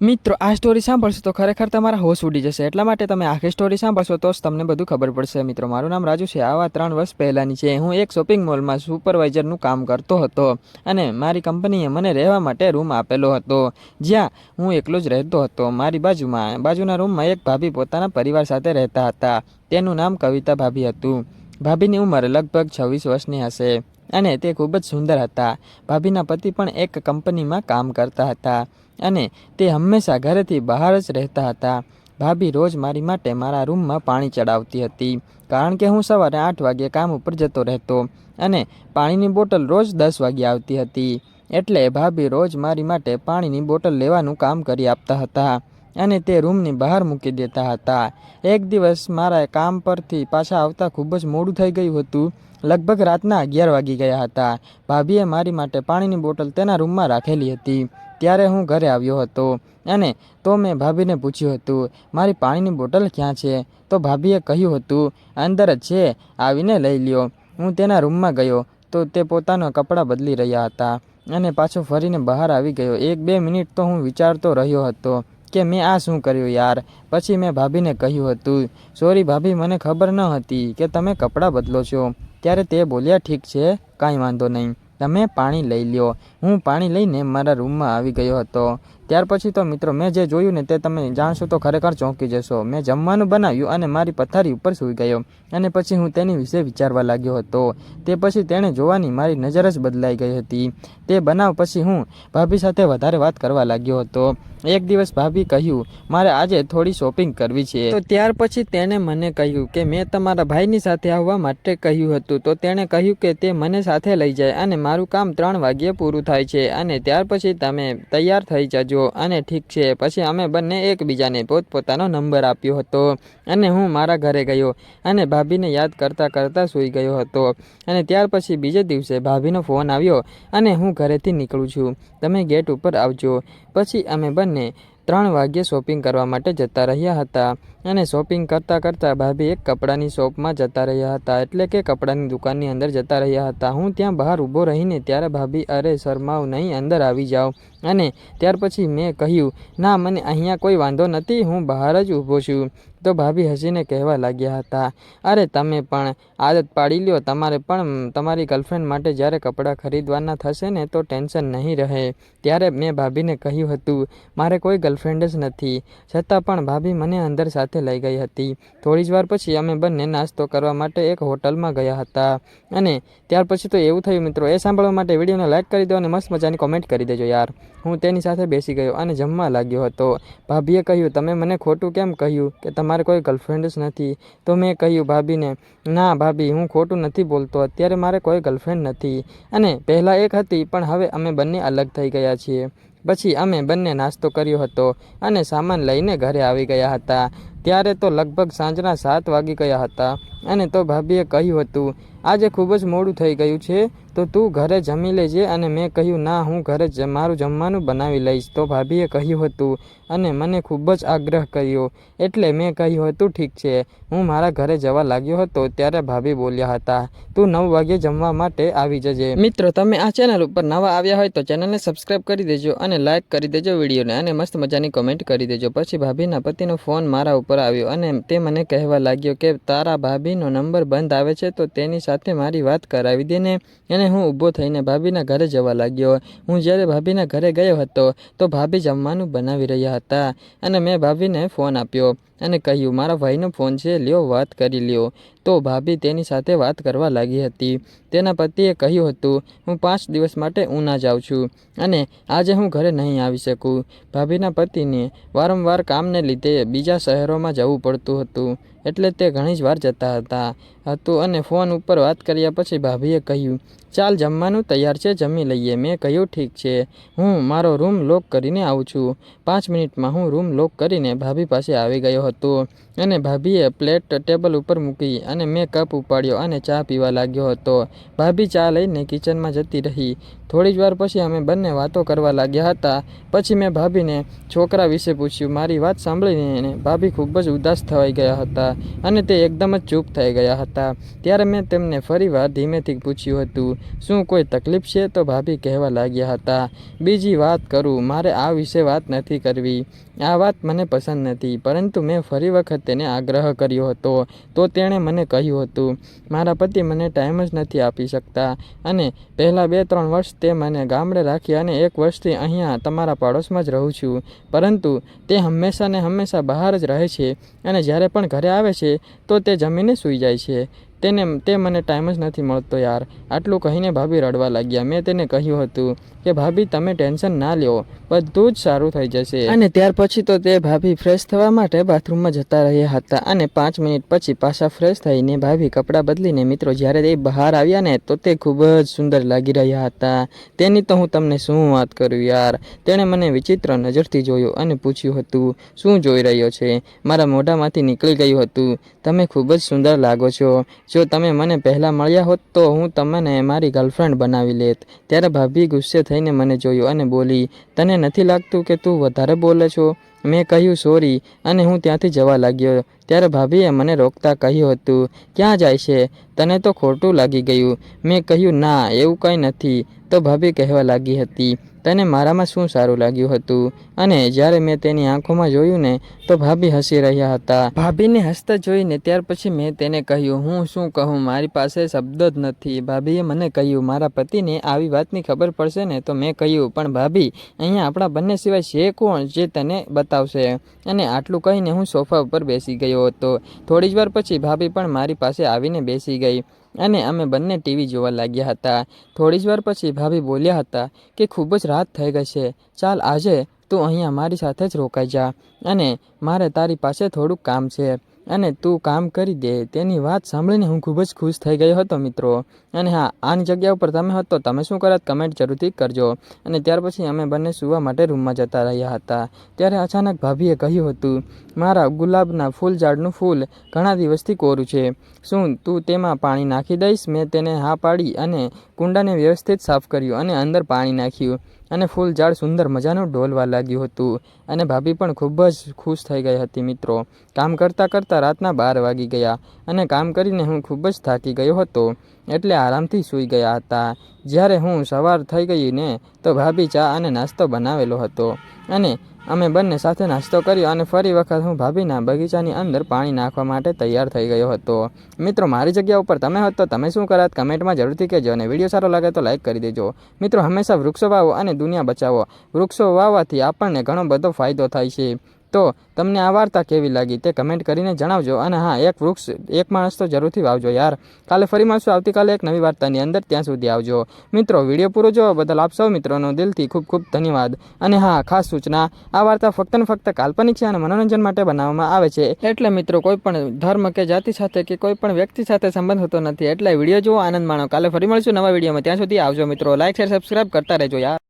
મિત્રો, આ સ્ટોરી સાંભળશો તો ખરેખર તમારા હોશ ઉડી જશે. એટલા માટે તમે આખી સ્ટોરી સાંભળશો તો જ તમને બધું ખબર પડશે. મિત્રો, મારું નામ રાજુ છે. આવા ત્રણ વર્ષ પહેલાંની છે. હું એક શોપિંગ મોલમાં સુપરવાઇઝરનું કામ કરતો હતો અને મારી કંપનીએ મને રહેવા માટે રૂમ આપેલો હતો. જ્યાં હું એકલો જ રહેતો હતો. મારી બાજુમાં, બાજુના રૂમમાં એક ભાભી પોતાના પરિવાર સાથે રહેતા હતા. તેનું નામ કવિતા ભાભી હતું. ભાભીની ઉંમર લગભગ છવ્વીસ વર્ષની હશે અને તે ખૂબ જ સુંદર હતા. ભાભીના પતિ પણ એક કંપનીમાં કામ કરતા હતા. અને તે હંમેશા ઘરેથી બહાર જ રહેતા હતા. ભાભી રોજ મારી માટે મારા રૂમમાં પાણી ચડાવતી હતી, કારણ કે હું સવારે આઠ વાગ્યે કામ ઉપર જતો રહેતો અને પાણીની બોટલ રોજ દસ વાગે આવતી હતી. એટલે ભાભી રોજ મારી માટે પાણીની બોટલ લેવાનું કામ કરી આપતા હતા અને તે રૂમની બહાર મૂકી દેતા હતા. એક દિવસ મારા કામ પરથી પાછા આવતા ખૂબ જ મોડું થઈ ગયું હતું. લગભગ રાતના અગિયાર વાગી ગયા હતા. ભાભીએ મારી માટે પાણીની બોટલ તેના રૂમમાં રાખેલી હતી. ત્યારે હું ઘરે આવ્યો હતો અને તો મેં ભાભીને પૂછ્યું હતું, મારી પાણીની બોટલ ક્યાં છે? તો ભાભીએ કહ્યું હતું, અંદર જ છે, આવીને લઈ લ્યો. હું તેના રૂમમાં ગયો તો તે પોતાના કપડાં બદલી રહ્યા હતા અને પાછો ફરીને બહાર આવી ગયો. એક બે મિનિટ તો હું વિચારતો રહ્યો હતો કે મેં આ શું કર્યું યાર? પછી મેં ભાભીને કહ્યું હતું, સોરી ભાભી, મને ખબર ન હતી કે તમે કપડાં બદલો છો. ત્યારે તે બોલ્યા, ઠીક છે, કાંઈ વાંધો નહીં. તમે પાણી લઈ લ્યો. હું પાણી લઈને મારા રૂમમાં આવી ગયો હતો. ત્યાર પછી તો મિત્રો મેં જે જોયું ને તે તમે જાણશો તો ખરેખર ચોંકી જશો. મેં જમવાનું બનાવ્યું અને મારી પથારી ઉપર સૂઈ ગયો અને પછી હું તેની વિશે વિચારવા લાગ્યો હતો. તે પછી તેણે જોવાની મારી નજર જ બદલાઈ ગઈ હતી. તે બનાવ પછી હું ભાભી સાથે વધારે વાત કરવા લાગ્યો હતો. એક દિવસ ભાભી કહ્યું, મારે આજે થોડી શોપિંગ કરવી છે. તો ત્યાર પછી તેણે મને કહ્યું કે મેં તમારા ભાઈની સાથે આવવા માટે કહ્યું હતું. તો તેણે કહ્યું કે તે મને સાથે લઈ જાય અને મારું કામ ત્રણ વાગ્યે પૂરું થાય છે અને ત્યાર પછી તમે તૈયાર થઈ જજો. અને ઠીક છે, પછી અમે બંને એકબીજાને પોતપોતાનો નંબર આપ્યો હતો અને હું મારા ઘરે ગયો અને ભાભીને યાદ કરતાં કરતાં સૂઈ ગયો હતો. અને ત્યાર પછી બીજે દિવસે ભાભીનો ફોન આવ્યો અને હું ઘરેથી નીકળું છું. તમે ગેટ ઉપર આવજો. પછી અમે બંને ત્રણ વાગ્યે શોપિંગ કરવા માટે જતા રહ્યા હતા. અને શોપિંગ કરતાં કરતાં ભાભી એક કપડાની શોપમાં જતા રહ્યા હતા. એટલે કે કપડાની દુકાનની અંદર જતા રહ્યા હતા. હું ત્યાં બહાર ઊભો રહીને ત્યારે ભાભી, અરે, શરમાવ નહીં, અંદર આવી જાઓ. અને ત્યાર પછી મેં કહ્યું, ના, મને અહીંયા કોઈ વાંધો નથી, હું બહાર જ ઊભો છું. તો ભાભી હસીને કહેવા લાગ્યા હતા, અરે, તમે પણ આદત પાડી લ્યો. તમારે પણ તમારી ગર્લફ્રેન્ડ માટે જ્યારે કપડાં ખરીદવાના થશે ને, તો ટેન્શન નહીં રહે. ત્યારે મેં ભાભીને કહ્યું હતું, મારે કોઈ ગર્લફ્રેન્ડ જ નથી. છતાં પણ ભાભી મને અંદર સાથે લઈ ગઈ હતી. થોડી જ વાર પછી અમે બંને નાસ્તો કરવા માટે એક હોટલમાં ગયા હતા. અને ત્યાર પછી તો એવું થયું મિત્રો, એ સાંભળવા માટે વિડીયોને લાઇક કરી દો અને મસ્ત મજાની કોમેન્ટ કરી દેજો યાર. હું તેની સાથે બેસી ગયો અને જમવા લાગ્યો હતો. ભાભીએ કહ્યું, તમે મને ખોટું કેમ કહ્યું કે તમારે કોઈ ગર્લફ્રેન્ડ જ નથી? તો મેં કહ્યું, ભાભીને, ના ભાભી, હું ખોટું નથી બોલતો. અત્યારે મારે કોઈ ગર્લફ્રેન્ડ નથી. અને પહેલાં એક હતી, પણ હવે અમે બંને અલગ થઈ ગયા છીએ. પછી અમે બંને નાસ્તો કર્યો હતો અને સામાન લઈને ઘરે આવી ગયા હતા. ત્યારે તો લગભગ સાંજના સાત વાગી ગયા હતા અને તો ભાભીએ કહ્યું હતું, આજે ખૂબ જ મોડું થઈ ગયું છે, તો તું ઘરે જમી લેજે અને મેં કહ્યું, ના, હું ઘરે મારું જમવાનું બનાવી લઈશ. તો ભાભીએ કહ્યું હતું અને મને ખૂબ જ આગ્રહ કર્યો, એટલે મેં કહ્યું હતું, ઠીક છે, હું મારા ઘરે જવા લાગ્યો હતો ત્યારે ભાભી બોલ્યા હતા, તું નવ વાગ્યે જમવા માટે આવી જજે. મિત્રો, તમે આ ચેનલ ઉપર નવા આવ્યા હોય તો ચેનલને સબસ્ક્રાઈબ કરી દેજો અને લાઇક કરી દેજો વિડીયોને અને મસ્ત મજાની કોમેન્ટ કરી દેજો. પછી ભાભીના પતિનો ફોન મારા ઉપર આવ્યો અને તે મને કહેવા લાગ્યો કે, તારા ભાભીનો નંબર બંધ આવે છે તો તેની સાથે મારી વાત કરાવી દેને અને હું ઊભો થઈને ભાભીના ઘરે જવા લાગ્યો. હું જ્યારે ભાભીના ઘરે ગયો હતો તો ભાભી જમવાનું બનાવી રહ્યા હતા અને મેં ભાભીને ફોન આપ્યો. અને કહ્યું, મારા ભાઈનો ફોન છે, લ્યો, વાત કરી લ્યો. તો ભાભી તેની સાથે વાત કરવા લાગી હતી. તેના પતિએ કહ્યું હતું, હું પાંચ દિવસ માટે ઉના જાઉં છું અને આજે હું ઘરે નહીં આવી શકું. ભાભીના પતિને વારંવાર કામને લીધે બીજા શહેરોમાં જવું પડતું હતું. એટલે તે ઘણી જ વાર જતા હતા. હતું અને ફોન ઉપર વાત કર્યા પછી ભાભીએ કહ્યું, ચાલ જમવાનું તૈયાર છે, જમી લઈએ. મેં કહ્યું, ઠીક છે. હું મારો રૂમ લોક કરીને આવું છું. પાંચ મિનિટમાં હું રૂમ લોક કરીને ભાભી પાસે આવી ગયો હતો. અને ભાભીએ પ્લેટ ટેબલ ઉપર મૂકી અને મેં કપ ઉપાડ્યો અને ચા પીવા લાગ્યો હતો. ભાભી ચા લઈને કિચનમાં જતી રહી. થોડી જ વાર પછી અમે બંને વાતો કરવા લાગ્યા હતા. પછી મેં ભાભીને છોકરા વિશે પૂછ્યું. મારી વાત સાંભળીને ભાભી ખૂબ જ ઉદાસ થવાઈ ગયા હતા અને તે એકદમ જ ચૂપ થઈ ગયા હતા. ત્યારે મેં તેમને ફરીવાર ધીમેથી પૂછ્યું હતું, શું કોઈ તકલીફ છે? તો ભાભી કહેવા લાગ્યા હતા, બીજી વાત કરું. મારે આ વિશે વાત નથી કરવી. આ વાત મને પસંદ નથી. પરંતુ મેં ફરી વખત તેને આગ્રહ કર્યો હતો. તો તેણે મને કહ્યું હતું, મારા પતિ મને ટાઈમ જ નથી આપી શકતા અને પહેલાં બે ત્રણ વર્ષ તે મને ગામડે રાખી અને એક વર્ષથી અહીંયા તમારા પાડોશમાં જ રહું છું. પરંતુ તે હંમેશા ને હંમેશા બહાર જ રહે છે અને જ્યારે પણ ઘરે આવે છે, તો તે જમીને સૂઈ જાય છે. તેને તે મને ટાઈમ જ નથી મળતો યાર. આટલું કહીને ભાભી રડવા લાગ્યા. મેં તેને કહ્યું હતું કે, ભાભી, તમે ટેન્શન ના લ્યો. બધું જ સારું થઈ જશે. અને ત્યાર પછી તો તે ભાભી ફ્રેશ થવા માટે બાથરૂમમાં જતા રહ્યા હતા અને પાંચ મિનિટ પછી પાછા ફ્રેશ થઈને ભાભી કપડાં બદલીને મિત્રો જ્યારે તે બહાર આવ્યા ને, તો તે ખૂબ જ સુંદર લાગી રહ્યા હતા. તેની તો હું તમને શું વાત કરું યાર? તેણે મને વિચિત્ર નજરથી જોયો અને પૂછ્યું હતું, શું જોઈ રહ્યો છે? મારા મોઢામાંથી નીકળી ગયું હતું. તમે ખૂબ જ સુંદર લાગો છો. જો તમે મને પહેલાં મળ્યા હોત તો હું તમને મારી ગર્લફ્રેન્ડ બનાવી લેત. ત્યારે ભાભી ગુસ્સે થઈને મને જોયું અને બોલી, તને નથી લાગતું કે તું વધારે બોલે છો? મેં કહ્યું, સોરી. અને હું ત્યાંથી જવા લાગ્યો. ત્યારે ભાભીએ મને રોકતા કહ્યું હતું, ક્યાં જાય છે? તને તો ખોટું લાગી ગયું. મેં કહ્યું, ના, એવું કંઈ નથી. તો ભાભી કહેવા લાગી હતી, તને મારામાં શું સારું લાગ્યું હતું? અને જ્યારે મેં તેની આંખોમાં જોયું ને, તો ભાભી હસી રહ્યા હતા. ભાભીને હસતા જોઈને ત્યાર પછી મેં તેને કહ્યું, હું શું કહું? મારી પાસે શબ્દ જ નથી. ભાભીએ મને કહ્યું, મારા પતિને આવી વાતની ખબર પડશે ને, તો મેં કહ્યું, પણ ભાભી, અહીંયા આપણા બંને સિવાય છે કોણ જે તને બતાવશે. અને આટલું કહીને હું સોફા ઉપર બેસી ગયો હતો. થોડી જ વાર પછી ભાભી પણ મારી પાસે આવીને બેસી ગઈ અને અમે બંને ટીવી જોવા લાગ્યા હતા. થોડી જ વાર પછી ભાભી બોલ્યા હતા કે ખૂબ જ રાત થઈ ગઈ છે ચાલ આજે તું અહીંયા મારી સાથે જ રોકાઈ જા અને મારે તારી પાસે થોડુંક કામ છે. અને તું કામ કરી દે, તેની વાત સાંભળીને હું ખૂબ જ ખુશ થઈ ગયો હતો મિત્રો. અને હા, આની જગ્યા ઉપર તમે હતો તમે શું કરત કમેન્ટ જરૂરથી કરજો. અને ત્યાર પછી અમે બંને સૂવા માટે રૂમમાં જતા રહ્યા હતા. ત્યારે અચાનક ભાભીએ કહ્યું હતું, મારા ગુલાબના ફૂલ ઝાડનું ફૂલ ઘણા દિવસથી કોરું છે. શું, તું તેમાં પાણી નાખી દઈશ? મેં તેને હા પાડી અને કુંડાને વ્યવસ્થિત સાફ કર્યું અને અંદર પાણી નાખ્યું અને ફૂલ ઝાડ સુંદર મજાનું ડોલવા લાગ્યું હતું અને ભાભી પણ ખૂબ જ ખુશ થઈ ગઈ હતી મિત્રો. કામ કરતાં કરતાં રાતના બાર વાગી ગયા અને કામ કરીને હું ખૂબ જ થાકી ગયો હતો. એટલે આરામથી સૂઈ ગયા હતા. જ્યારે હું સવાર થઈ ગઈ ને, તો ભાભી ચા અને નાસ્તો બનાવેલો હતો. અને અમે બંને સાથે નાસ્તો કર્યો અને ફરી વખત હું ભાભીના બગીચાની અંદર પાણી નાખવા માટે તૈયાર થઈ ગયો હતો. મિત્રો, મારી જગ્યા ઉપર તમે હતો તમે શું કરાત કમેન્ટમાં જરૂરથી કહેજો અને વીડિયો સારો લાગે તો લાઈક કરી દેજો. મિત્રો, હંમેશા વૃક્ષો વાવો અને દુનિયા બચાવો. વૃક્ષો વાવવાથી આપણને ઘણો બધો ફાયદો થાય છે. તો તમને આ વાર્તા કેવી લાગી તે કમેન્ટ કરીને જણાવજો. અને હા, એક વૃક્ષ, એક માણસ તો જરૂરથી વાવજો યાર. કાલે ફરી મળશું. આવતીકાલે એક નવી વાર્તાની અંદર ત્યાં સુધી આવજો. મિત્રો, વીડિયો પૂરો જોવા બદલ આપ સૌ મિત્રોનો દિલથી ખૂબ ખૂબ ધન્યવાદ. અને હા, ખાસ સૂચના, આ વાર્તા ફક્ત ને ફક્ત કાલ્પનિક છે અને મનોરંજન માટે બનાવવામાં આવે છે. એટલે મિત્રો, કોઈ પણ ધર્મ કે જાતિ સાથે કે કોઈ પણ વ્યક્તિ સાથે સંબંધ હોતો નથી. એટલે વીડિયો જોવો આનંદ માણો. કાલે ફરી મળશું નવા વિડીયોમાં. ત્યાં સુધી આવજો મિત્રો. લાઇક શેર સબસ્ક્રાઇબ કરતા રહેજો યાર.